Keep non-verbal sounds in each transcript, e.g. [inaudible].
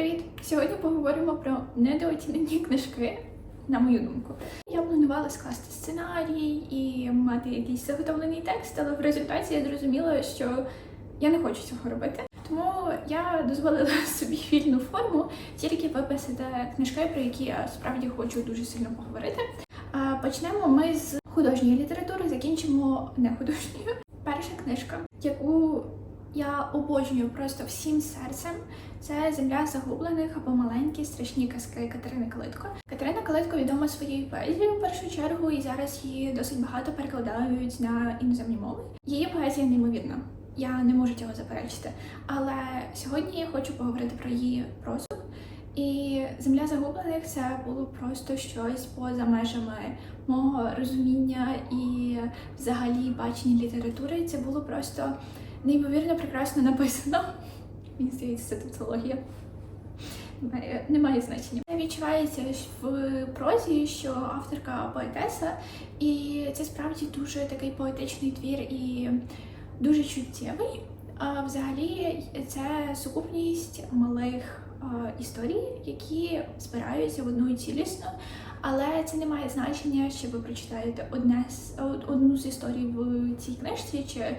Привіт! Сьогодні поговоримо про недооцінені книжки, на мою думку. Я планувала скласти сценарій і мати якийсь заготовлений текст, але в результаті я зрозуміла, що я не хочу цього робити. Тому я дозволила [laughs] собі вільну форму тільки виписати книжки, про які я справді хочу дуже сильно поговорити. Почнемо ми з художньої літератури, закінчимо не художньою. Перша книжка, яку я обожнюю просто всім серцем. Це земля загублених або маленькі страшні казки Катерини Калитко. Катерина Калитко відома своєю поезією в першу чергу, і зараз її досить багато перекладають на іноземні мови. Її поезія неймовірна. Я не можу цього заперечити. Але сьогодні я хочу поговорити про її прозу. І земля загублених це було просто щось поза межами мого розуміння і взагалі бачення літератури. Це було просто неймовірно прекрасно написано. Мені здається, це тавтологія. Немає, немає значення. Відчувається в прозі, що авторка поетеса, і це справді дуже такий поетичний твір і дуже чуттєвий. А взагалі це сукупність малих історій, які збираються в одну і цілісно. Але це не має значення, що ви прочитаєте одне одну з історій в цій книжці, чи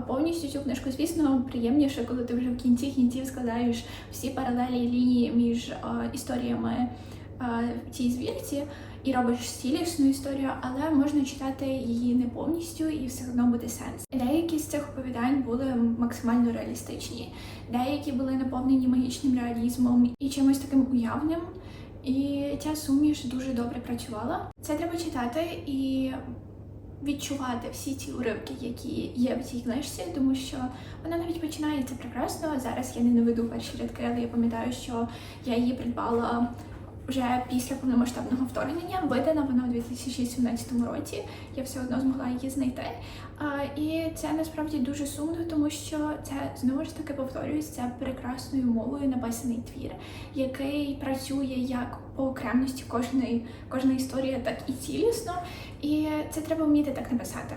повністю цю книжку. Звісно, приємніше, коли ти вже в кінці кінців складаєш всі паралелі лінії між історіями в цій збірці і робиш цілісну історію, але можна читати її не повністю і все одно буде сенс. Деякі з цих оповідань були максимально реалістичні, деякі були наповнені магічним реалізмом і чимось таким уявним. І ця суміш дуже добре працювала. Це треба читати і відчувати всі ці уривки, які є в цій книжці, тому що вона навіть починається прекрасно. Зараз я не наведу перші рядки, але я пам'ятаю, що я її придбала вже після повномасштабного вторгнення. Видана вона у 2017 році. Я все одно змогла її знайти. І це насправді дуже сумно, тому що це знову ж таки повторююсь, це прекрасною мовою написаний твір, який працює як по окремості кожної кожна історія, так і цілісно. І це треба вміти так написати.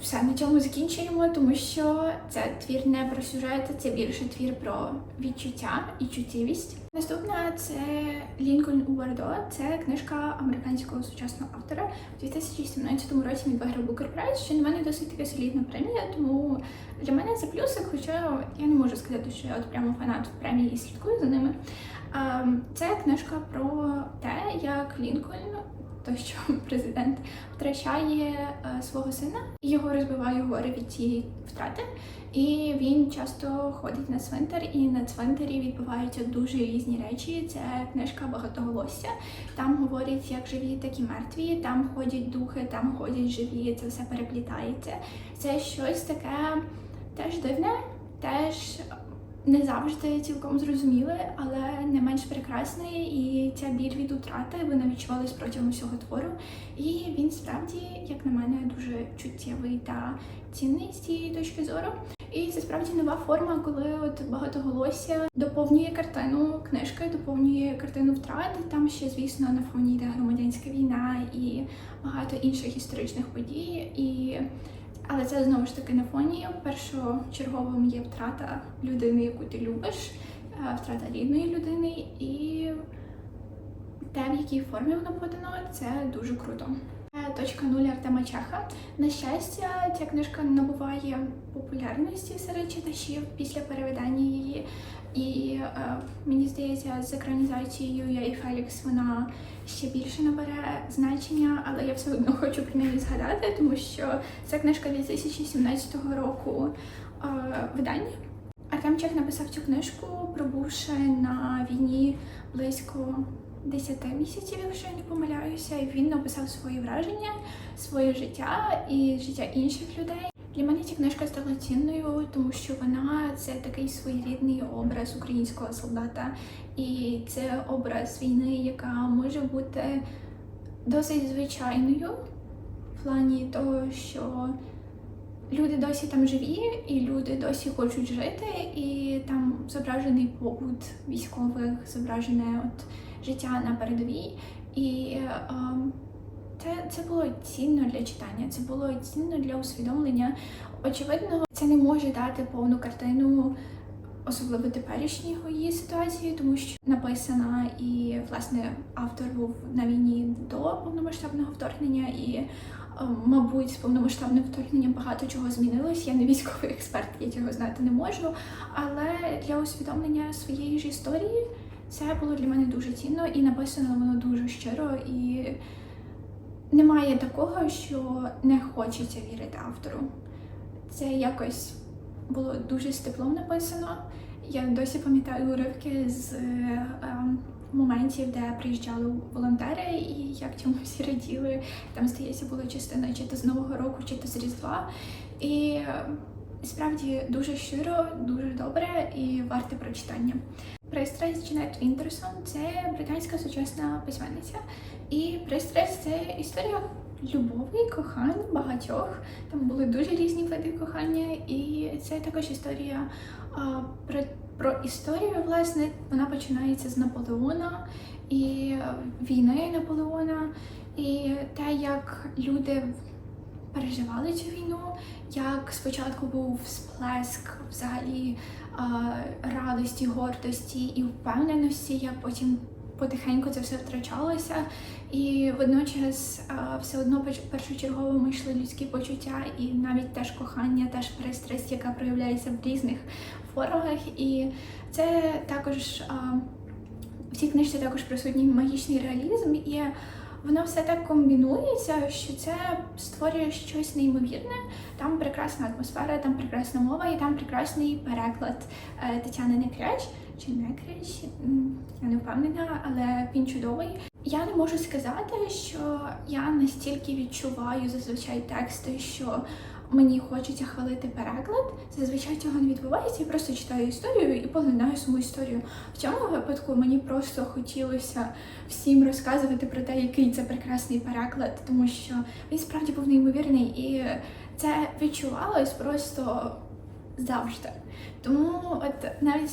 Все, на цьому закінчуємо, тому що це твір не про сюжет, це більше твір про відчуття і чуттєвість. Наступна це Лінкольн у Бордо. Це книжка американського сучасного автора. У 2017 році він виграв Booker Prize, що на мене досить така солідна премія, тому для мене це плюсик, хоча я не можу сказати, що я от прямо фанат премії і слідкую за ними. Це книжка про те, як Лінкольн то що [laughs] президент втрачає е, свого сина, його розбиває горе від цієї втрати. І він часто ходить на цвинтар, і на цвинтарі відбуваються дуже різні речі. Це книжка багатоголосся. Там говорять як живі, так і мертві. Там ходять духи, там ходять живі. Це все переплітається. Це щось таке теж дивне, теж не завжди цілком зрозуміле, але не менш прекрасне. І ця біль від утрати вона відчувалась протягом всього твору. І він справді, як на мене, дуже чуттєвий та цінний з цієї точки зору. І це справді нова форма, коли от багатоголосся доповнює картину книжки, доповнює картину втрати. Там ще, звісно, на фоні йде громадянська війна і багато інших історичних подій. І але це знову ж таки на фоні. Першочерговим є втрата людини, яку ти любиш, е, втрата рідної людини, і те, в якій формі воно подано, це дуже круто. Точка нуль Артема Чеха. На щастя, ця книжка набуває популярності серед читачів після перевидання її. І е, мені здається, з екранізацією я і Фелікс вона ще більше набере значення, але я все одно хочу про неї згадати, тому що це книжка 2017 року е, видання. Артем Чех написав цю книжку, пробувши на війні близько 10 місяців, якщо я не помиляюся, і він написав свої враження, своє життя і життя інших людей. Для мене ця книжка стала цінною, тому що вона це такий своєрідний образ українського солдата, і це образ війни, яка може бути досить звичайною в плані того, що люди досі там живі, і люди досі хочуть жити, і там зображений побут військових, зображене от життя на передовій. І ем, це це було цінно для читання, це було цінно для усвідомлення. Очевидно, це не може дати повну картину особливо теперішньої її ситуації, тому що написана і власне автор був на війні до повномасштабного вторгнення і. е, Мабуть, з повномасштабним вторгненням багато чого змінилось. Я не військовий експерт, я цього знати не можу. Але для усвідомлення своєї ж історії це було для мене дуже цінно і написано воно дуже щиро. І немає такого, що не хочеться вірити автору. Це якось було дуже з теплом написано. Я досі пам'ятаю уривки з е, ем, моментів, де приїжджали волонтери, і як чомусь всі раділи. Там, здається, була частина чи то з Нового року, чи то з Різдва. І е, справді дуже щиро, дуже добре і варте прочитання. Пристрасть Дженет Вінтерсон це британська сучасна письменниця. І пристрасть це історія любові, кохань багатьох. Там були дуже різні види кохання, і це також історія а, про, про історію. Власне, вона починається з Наполеона і війни Наполеона, і те, як люди переживали цю війну, як спочатку був сплеск взагалі радості, гордості і впевненості, як потім потихеньку це все втрачалося, і водночас все одно першочергово ми йшли людські почуття, і навіть теж кохання, теж пристрасть, яка проявляється в різних формах. І це також в цій книжці також присутній магічний реалізм, і воно все так комбінується, що це створює щось неймовірне. Там прекрасна атмосфера, там прекрасна мова і там прекрасний переклад е, Тетяни Некряч чи Некряч, я не впевнена, але він чудовий. Я не можу сказати, що я настільки відчуваю зазвичай тексти, що мені хочеться хвалити переклад. Зазвичай цього не відбувається. Я просто читаю історію і поглинаю саму історію. В цьому випадку мені просто хотілося всім розказувати про те, який це прекрасний переклад, тому що він справді був неймовірний, і це відчувалось просто завжди. Тому от навіть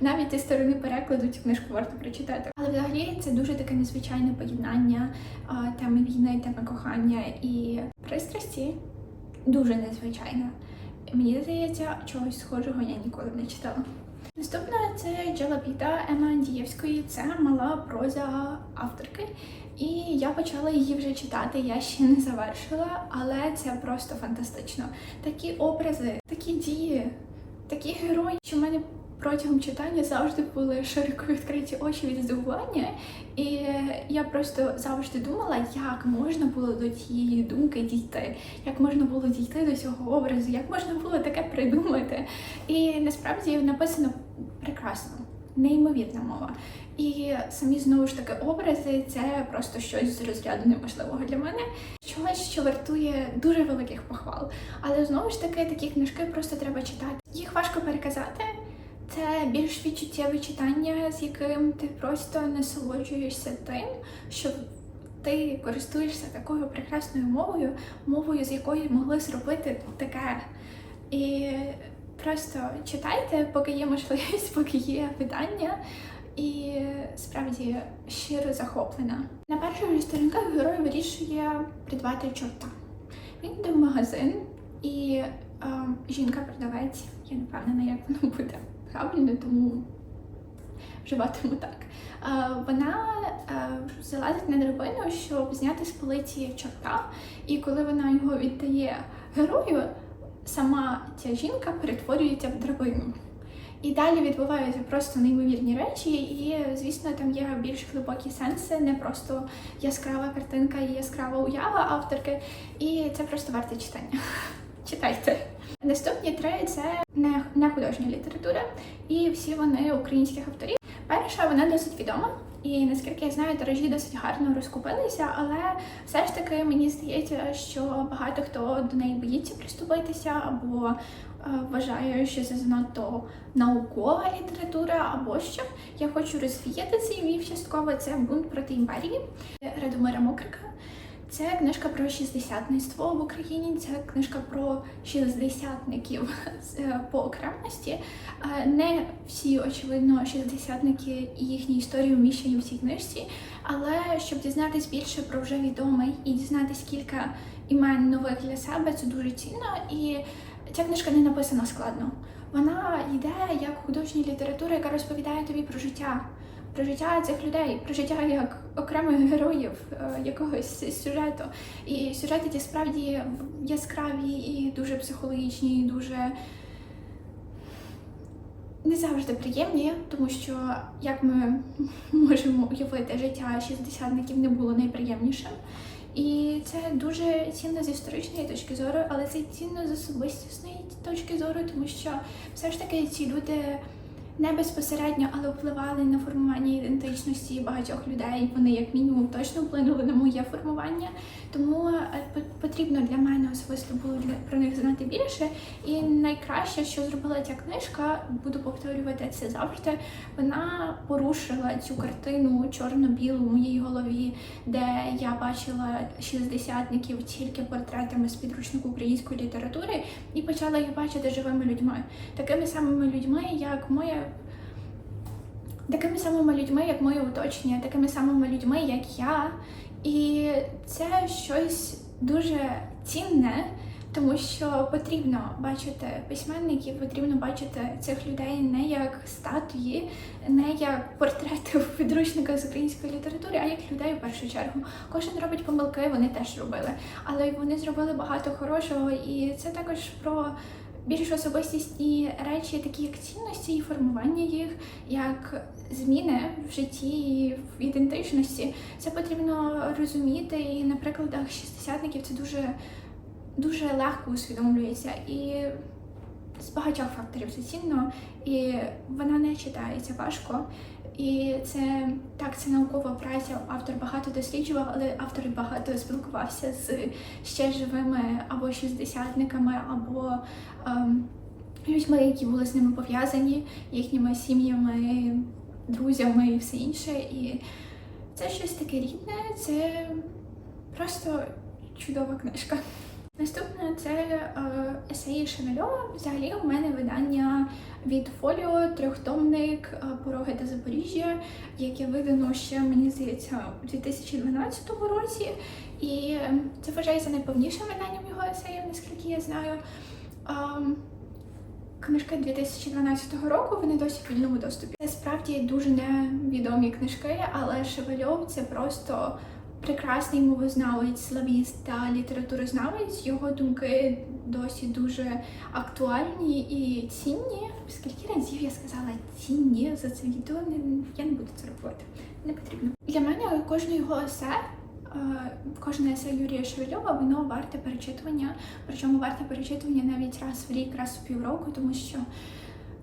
навіть зі сторони перекладу цю книжку варто прочитати. Але взагалі це дуже таке незвичайне поєднання теми війни, теми кохання і пристрасті. Дуже незвичайно. Мені здається, чогось схожого я ніколи не читала. Наступна це Джалапіта Ема Андієвської. Це мала проза авторки. І я почала її вже читати, я ще не завершила, але це просто фантастично. Такі образи, такі дії, такі герої, що в мене протягом читання завжди були широко відкриті очі від здивування. І я просто завжди думала, як можна було до тієї думки дійти, як можна було дійти до цього образу, як можна було таке придумати. І насправді написано прекрасно, неймовірна мова. І самі знову ж таки образи це просто щось з розряду неможливого для мене. Щось, що вартує дуже великих похвал. Але знову ж таки такі книжки просто треба читати. Їх важко переказати. Це більш відчуттєве читання, з яким ти просто насолоджуєшся тим, що ти користуєшся такою прекрасною мовою, мовою, з якої могли зробити таке. І просто читайте, поки є можливість, [laughs] поки є видання. І справді щиро захоплена. На перших сторінках герой вирішує придбати чорта. Він йде в магазин, і е, жінка-продавець, я не впевнена, як воно буде правильно, тому вживатиму так. Е, вона е, залазить на драбину, щоб зняти з полиці чорта, і коли вона його віддає герою, сама ця жінка перетворюється в драбину. І далі відбуваються просто неймовірні речі, і звісно, там є більш глибокі сенси, не просто яскрава картинка і яскрава уява авторки. І це просто варте читання. [laughs] Читайте. Наступні три це не, художня література, і всі вони українських авторів. Перша вона досить відома, і наскільки я знаю, тиражі досить гарно розкупилися, але все ж таки мені здається, що багато хто до неї боїться приступитися або е, вважає, що це занадто наукова література або що. Я хочу розвіяти цей міф частково. Це бунт проти імперії Радомира Мокрика. Це книжка про шістдесятництво в Україні. Це книжка про шістдесятників е, по окремості. Е, Не всі, очевидно, шістдесятники і їхні історії вміщені в цій книжці. Але щоб дізнатись більше про вже відомий і дізнатись кілька імен нових для себе, це дуже цінно. І ця книжка не написана складно. Вона йде як художня література, яка розповідає тобі про життя, про життя цих людей, про життя як окремих героїв е, якогось сюжету. І сюжети ті справді яскраві і дуже психологічні, і дуже не завжди приємні, тому що як ми можемо уявити, життя шістдесятників не було найприємнішим. І це дуже цінно з історичної точки зору, але це цінно з особистісної точки зору, тому що все ж таки ці люди не безпосередньо, але впливали на формування ідентичності багатьох людей. Вони, як мінімум, точно вплинули на моє формування. Тому е, потрібно для мене особисто було про них знати більше. І найкраще, що зробила ця книжка, буду повторювати це завжди. Вона порушила цю картину чорно-білу в моїй голові, де я бачила шістдесятників тільки портретами з підручнику української літератури, і почала їх бачити живими людьми, такими самими людьми, як моє. Такими самими людьми, як моє оточення, такими самими людьми, як я. І це щось дуже цінне, тому що потрібно бачити письменників, потрібно бачити цих людей не як статуї, не як портрети в підручниках з української літератури, а як людей в першу чергу. Кожен робить помилки, вони теж робили, але вони зробили багато хорошого, і це також про. Більш особистісні речі, такі як цінності і формування їх, як зміни в житті і в ідентичності. Це потрібно розуміти, і на прикладах шістдесятників це дуже, дуже легко усвідомлюється. І з багатьох факторів це цінно, і вона не читається важко. І це так, це наукова праця. Автор багато досліджував, але автор багато спілкувався з ще живими або шістдесятниками, або ем, людьми, які були з ними пов'язані, їхніми сім'ями, друзями і все інше. І це щось таке рідне, це просто чудова книжка. Наступне це е, есеї Шевельова. Взагалі у мене видання від Фоліо, трьохтомник е, Пороги та Запоріжжя, яке видано ще, мені здається, у 2012 році. І це вважається найповнішим виданням його есеїв, наскільки я знаю. Книжки 2012 року вони досі в вільному доступі. Це справді дуже невідомі книжки, але Шевельов це просто прекрасний мовознавець, славіст та літературознавець. Його думки досі дуже актуальні і цінні. Скільки разів я сказала цінні за це відео? Я не буду це робити. Не потрібно. Для мене кожне його есе. е, Кожне есе Юрія Шевельова, воно варте перечитування, причому варте перечитування навіть раз в рік, раз в півроку, тому що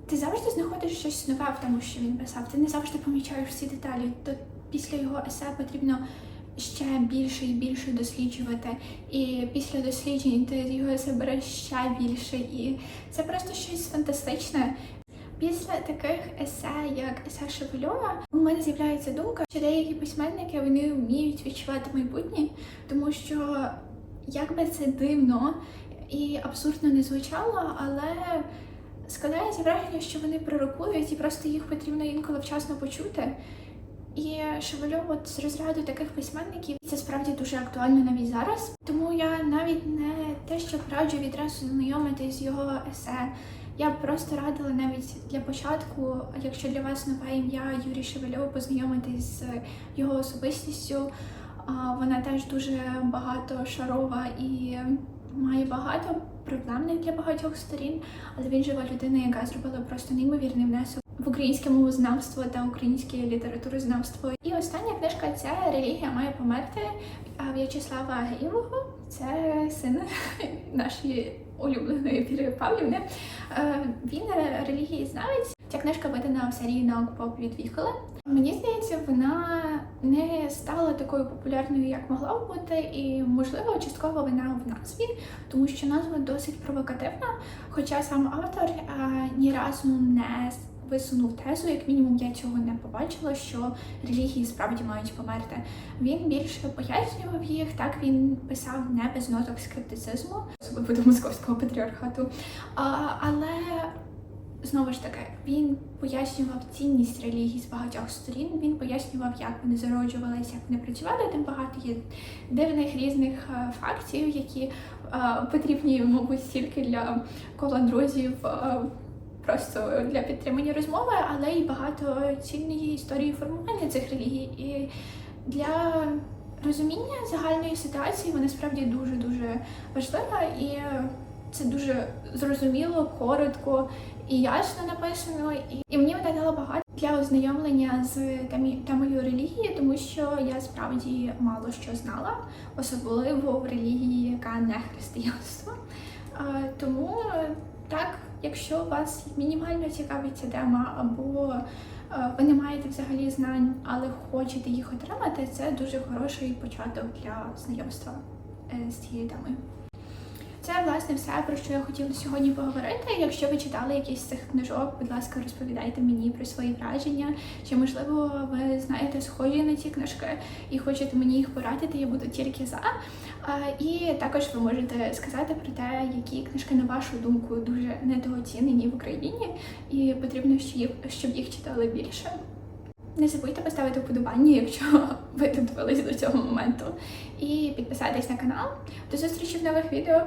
ти завжди знаходиш щось нове в тому, що він писав. Ти не завжди помічаєш всі деталі. То після його есе потрібно ще більше і більше досліджувати. І після досліджень ти його есе береш ще більше. І це просто щось фантастичне. Після таких есе, як есе Шевельова, у мене з'являється думка, що деякі письменники вони вміють відчувати майбутнє, тому що як би це дивно і абсурдно не звучало, але складається враження, що вони пророкують, і просто їх потрібно інколи вчасно почути. І Шевельов от з розряду таких письменників це справді дуже актуально навіть зараз. Тому я навіть не те, що раджу відразу знайомитись з його есе. Я б просто радила навіть для початку, якщо для вас нове ім'я Юрій Шевельов, познайомитись з його особистістю. Вона теж дуже багатошарова і має багато проблемних для багатьох сторін, але він жива людина, яка зробила просто неймовірний внесок в українське мовознавство та українське літературознавство. І остання книжка це Релігія має померти В'ячеслава Геєвого. Це син [laughs] нашої улюбленої Віри Павлівни. Е, Він релігієзнавець. Ця книжка видана в серії наук поп від Віхола. Мені здається, вона не стала такою популярною, як могла б бути, і можливо, частково вина в назві, тому що назва досить провокативна. Хоча сам автор е, ні разу не висунув тезу, як мінімум я цього не побачила, що релігії справді мають померти. Він більше пояснював їх, так він писав не без ноток скептицизму, особливо до московського патріархату. А, але знову ж таки, він пояснював цінність релігії з багатьох сторін. Він пояснював, як вони зароджувалися, як вони працювали. Там багато є дивних різних е, фактів, які е, потрібні, мабуть, тільки для кола друзів. Просто для підтримання розмови, але й багато цінної історії формування цих релігій. І для розуміння загальної ситуації вона справді дуже дуже важлива і це дуже зрозуміло, коротко і ясно написано. І, мені вона багато для ознайомлення з темою релігії, тому що я справді мало що знала, особливо в релігії, яка не християнство. Тому так, якщо вас мінімально цікавить ця тема, або е, ви не маєте взагалі знань, але хочете їх отримати, це дуже хороший початок для знайомства е, з цією темою. Це власне все про що я хотіла сьогодні поговорити. Якщо ви читали якісь з цих книжок, будь ласка, розповідайте мені про свої враження. Чи можливо ви знаєте схожі на ці книжки і хочете мені їх порадити, я буду тільки за. І також ви можете сказати про те, які книжки, на вашу думку, дуже недооцінені в Україні, і потрібно, щоб їх, читали більше. Не забудьте поставити вподобання, якщо [laughs] ви додивились до цього моменту, і підписатись на канал. До зустрічі в нових відео.